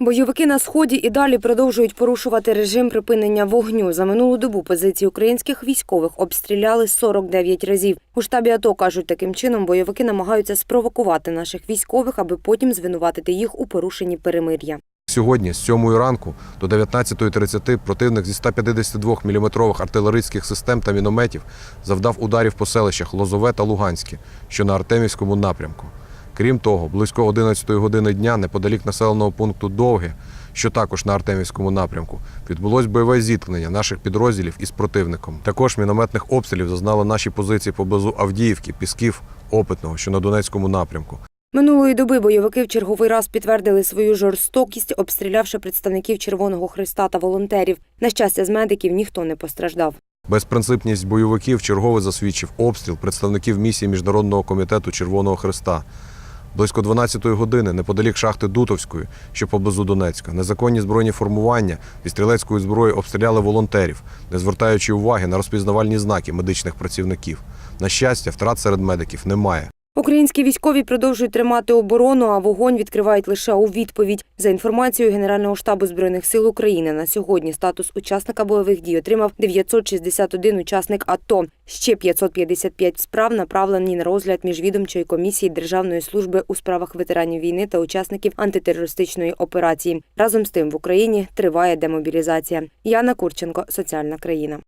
Бойовики на сході і далі продовжують порушувати режим припинення вогню. За минулу добу позиції українських військових обстріляли 49 разів. У штабі АТО кажуть, таким чином бойовики намагаються спровокувати наших військових, аби потім звинуватити їх у порушенні перемир'я. Сьогодні з 7 ранку до 19.30 противник зі 152 мм артилерійських систем та мінометів завдав ударів по селищах Лозове та Луганське, що на Артемівському напрямку. Крім того, близько 11 години дня неподалік населеного пункту Довге, що також на Артемівському напрямку, відбулось бойове зіткнення наших підрозділів із противником. Також мінометних обстрілів зазнали наші позиції поблизу Авдіївки, Пісків, Опитного, що на Донецькому напрямку. Минулої доби бойовики в черговий раз підтвердили свою жорстокість, обстрілявши представників Червоного Христа та волонтерів. На щастя, з медиків ніхто не постраждав. Безпринципність бойовиків чергове засвідчив обстріл представників місії Міжнародного комітету Червоного Христа. Близько 12-ї години, неподалік шахти Дутовської, що поблизу Донецька, незаконні збройні формування зі стрілецької зброї обстріляли волонтерів, не звертаючи уваги на розпізнавальні знаки медичних працівників. На щастя, втрат серед медиків немає. Українські військові продовжують тримати оборону, а вогонь відкривають лише у відповідь. За інформацією Генерального штабу збройних сил України, на сьогодні статус учасника бойових дій отримав 961 учасник АТО. Ще 555 справ направлені на розгляд міжвідомчої комісії Державної служби у справах ветеранів війни та учасників антитерористичної операції. Разом з тим в Україні триває демобілізація. Яна Курченко, соціальна країна.